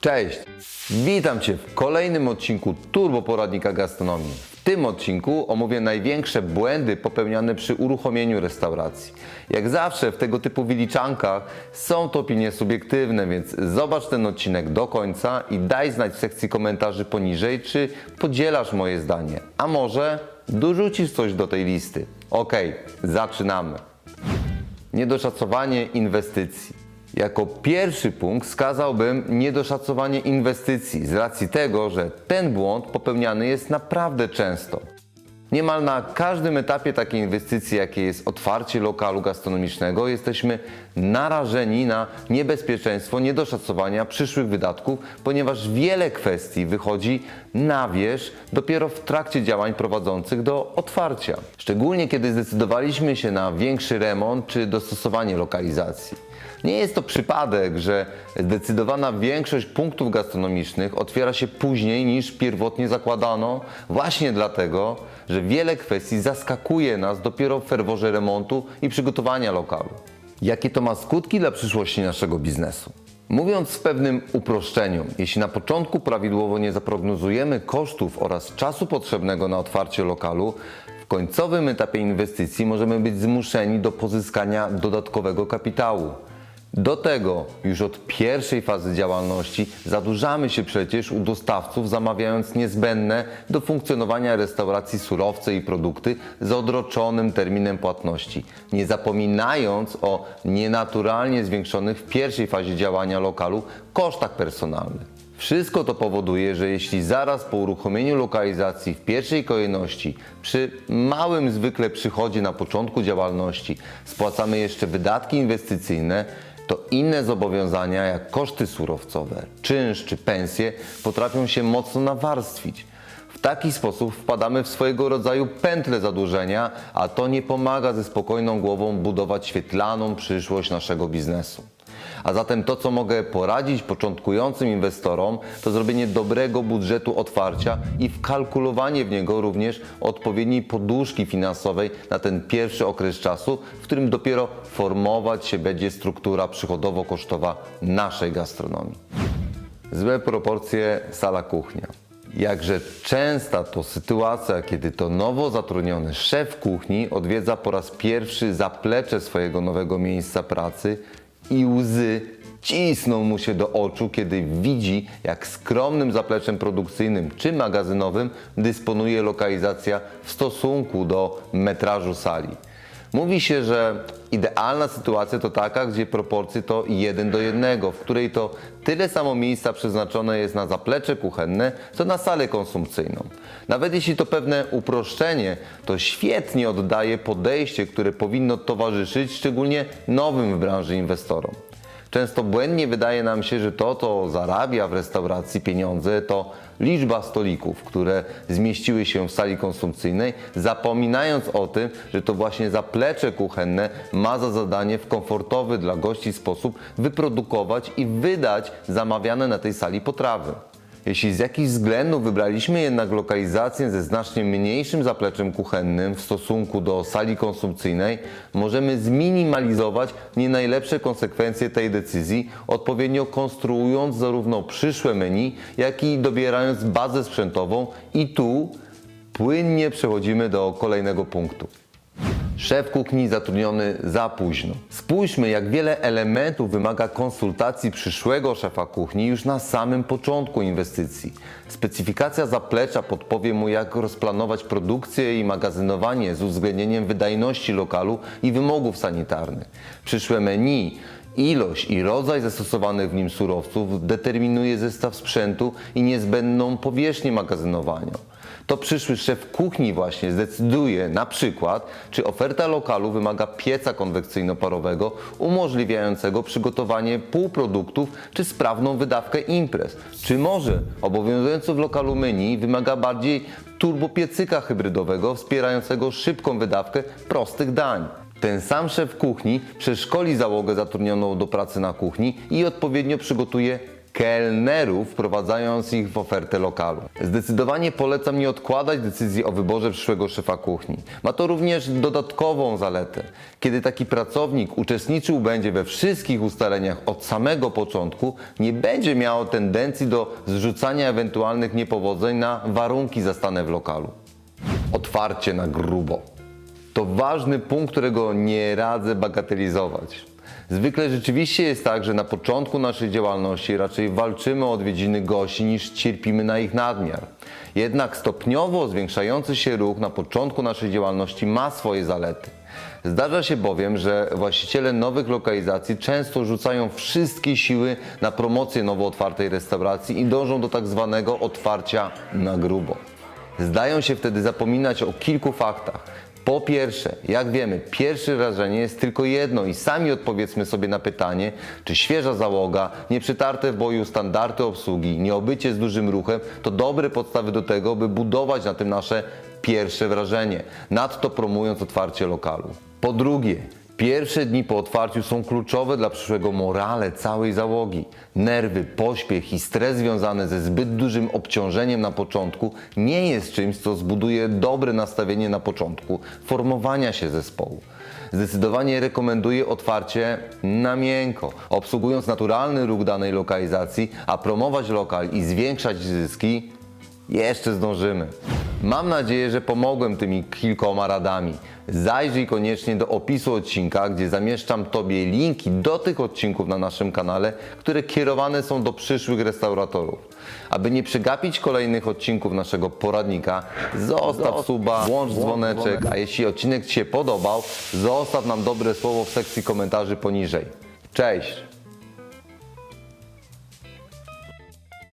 Cześć! Witam Cię w kolejnym odcinku Turbo Poradnika Gastronomii. W tym odcinku omówię największe błędy popełniane przy uruchomieniu restauracji. Jak zawsze w tego typu wyliczankach są to opinie subiektywne, więc zobacz ten odcinek do końca i daj znać w sekcji komentarzy poniżej, czy podzielasz moje zdanie, a może dorzucisz coś do tej listy. Ok, zaczynamy. Niedoszacowanie inwestycji. Jako pierwszy punkt wskazałbym niedoszacowanie inwestycji z racji tego, że ten błąd popełniany jest naprawdę często. Niemal na każdym etapie takiej inwestycji, jakie jest otwarcie lokalu gastronomicznego, jesteśmy narażeni na niebezpieczeństwo niedoszacowania przyszłych wydatków, ponieważ wiele kwestii wychodzi na wierzch dopiero w trakcie działań prowadzących do otwarcia. Szczególnie kiedy zdecydowaliśmy się na większy remont czy dostosowanie lokalizacji. Nie jest to przypadek, że zdecydowana większość punktów gastronomicznych otwiera się później niż pierwotnie zakładano, właśnie dlatego, że wiele kwestii zaskakuje nas dopiero w ferworze remontu i przygotowania lokalu. Jakie to ma skutki dla przyszłości naszego biznesu? Mówiąc w pewnym uproszczeniu, jeśli na początku prawidłowo nie zaprognozujemy kosztów oraz czasu potrzebnego na otwarcie lokalu, w końcowym etapie inwestycji możemy być zmuszeni do pozyskania dodatkowego kapitału. Do tego już od pierwszej fazy działalności zadłużamy się przecież u dostawców, zamawiając niezbędne do funkcjonowania restauracji surowce i produkty z odroczonym terminem płatności, nie zapominając o nienaturalnie zwiększonych w pierwszej fazie działania lokalu kosztach personalnych. Wszystko to powoduje, że jeśli zaraz po uruchomieniu lokalizacji w pierwszej kolejności, przy małym zwykle przychodzie na początku działalności, spłacamy jeszcze wydatki inwestycyjne, to inne zobowiązania, jak koszty surowcowe, czynsz czy pensje, potrafią się mocno nawarstwić. W taki sposób wpadamy w swojego rodzaju pętlę zadłużenia, a to nie pomaga ze spokojną głową budować świetlaną przyszłość naszego biznesu. A zatem to, co mogę poradzić początkującym inwestorom, to zrobienie dobrego budżetu otwarcia i wkalkulowanie w niego również odpowiedniej poduszki finansowej na ten pierwszy okres czasu, w którym dopiero formować się będzie struktura przychodowo-kosztowa naszej gastronomii. Złe proporcje sala kuchnia. Jakże częsta to sytuacja, kiedy to nowo zatrudniony szef kuchni odwiedza po raz pierwszy zaplecze swojego nowego miejsca pracy i łzy cisną mu się do oczu, kiedy widzi, jak skromnym zapleczem produkcyjnym czy magazynowym dysponuje lokalizacja w stosunku do metrażu sali. Mówi się, że idealna sytuacja to taka, gdzie proporcje to 1 do 1, w której to tyle samo miejsca przeznaczone jest na zaplecze kuchenne, co na salę konsumpcyjną. Nawet jeśli to pewne uproszczenie, to świetnie oddaje podejście, które powinno towarzyszyć szczególnie nowym w branży inwestorom. Często błędnie wydaje nam się, że to, co zarabia w restauracji pieniądze, to liczba stolików, które zmieściły się w sali konsumpcyjnej, zapominając o tym, że to właśnie zaplecze kuchenne ma za zadanie w komfortowy dla gości sposób wyprodukować i wydać zamawiane na tej sali potrawy. Jeśli z jakichś względów wybraliśmy jednak lokalizację ze znacznie mniejszym zapleczem kuchennym w stosunku do sali konsumpcyjnej, możemy zminimalizować nie najlepsze konsekwencje tej decyzji, odpowiednio konstruując zarówno przyszłe menu, jak i dobierając bazę sprzętową i tu płynnie przechodzimy do kolejnego punktu. Szef kuchni zatrudniony za późno. Spójrzmy, jak wiele elementów wymaga konsultacji przyszłego szefa kuchni już na samym początku inwestycji. Specyfikacja zaplecza podpowie mu, jak rozplanować produkcję i magazynowanie z uwzględnieniem wydajności lokalu i wymogów sanitarnych. Przyszłe menu Ilość i rodzaj zastosowanych w nim surowców determinuje zestaw sprzętu i niezbędną powierzchnię magazynowania. To przyszły szef kuchni właśnie zdecyduje na przykład, czy oferta lokalu wymaga pieca konwekcyjno-parowego umożliwiającego przygotowanie półproduktów czy sprawną wydawkę imprez. Czy może obowiązujący w lokalu menu wymaga bardziej turbopiecyka hybrydowego wspierającego szybką wydawkę prostych dań. Ten sam szef kuchni przeszkoli załogę zatrudnioną do pracy na kuchni i odpowiednio przygotuje kelnerów, wprowadzając ich w ofertę lokalu. Zdecydowanie polecam nie odkładać decyzji o wyborze przyszłego szefa kuchni. Ma to również dodatkową zaletę. Kiedy taki pracownik uczestniczył będzie we wszystkich ustaleniach od samego początku, nie będzie miał tendencji do zrzucania ewentualnych niepowodzeń na warunki zastane w lokalu. Otwarcie na grubo. To ważny punkt, którego nie radzę bagatelizować. Zwykle rzeczywiście jest tak, że na początku naszej działalności raczej walczymy o odwiedziny gości niż cierpimy na ich nadmiar. Jednak stopniowo zwiększający się ruch na początku naszej działalności ma swoje zalety. Zdarza się bowiem, że właściciele nowych lokalizacji często rzucają wszystkie siły na promocję nowo otwartej restauracji i dążą do tak zwanego otwarcia na grubo. Zdają się wtedy zapominać o kilku faktach. Po pierwsze, jak wiemy, pierwsze wrażenie jest tylko jedno i sami odpowiedzmy sobie na pytanie, czy świeża załoga, nieprzytarte w boju standardy obsługi, nieobycie z dużym ruchem to dobre podstawy do tego, by budować na tym nasze pierwsze wrażenie, nadto promując otwarcie lokalu. Po drugie, Pierwsze dni po otwarciu są kluczowe dla przyszłego morale całej załogi. Nerwy, pośpiech i stres związane ze zbyt dużym obciążeniem na początku nie jest czymś, co zbuduje dobre nastawienie na początku formowania się zespołu. Zdecydowanie rekomenduję otwarcie na miękko, obsługując naturalny ruch danej lokalizacji, a promować lokal i zwiększać zyski jeszcze zdążymy. Mam nadzieję, że pomogłem tymi kilkoma radami. Zajrzyj koniecznie do opisu odcinka, gdzie zamieszczam Tobie linki do tych odcinków na naszym kanale, które kierowane są do przyszłych restauratorów. Aby nie przegapić kolejnych odcinków naszego poradnika, zostaw suba, włącz dzwoneczek, a jeśli odcinek Ci się podobał, zostaw nam dobre słowo w sekcji komentarzy poniżej. Cześć!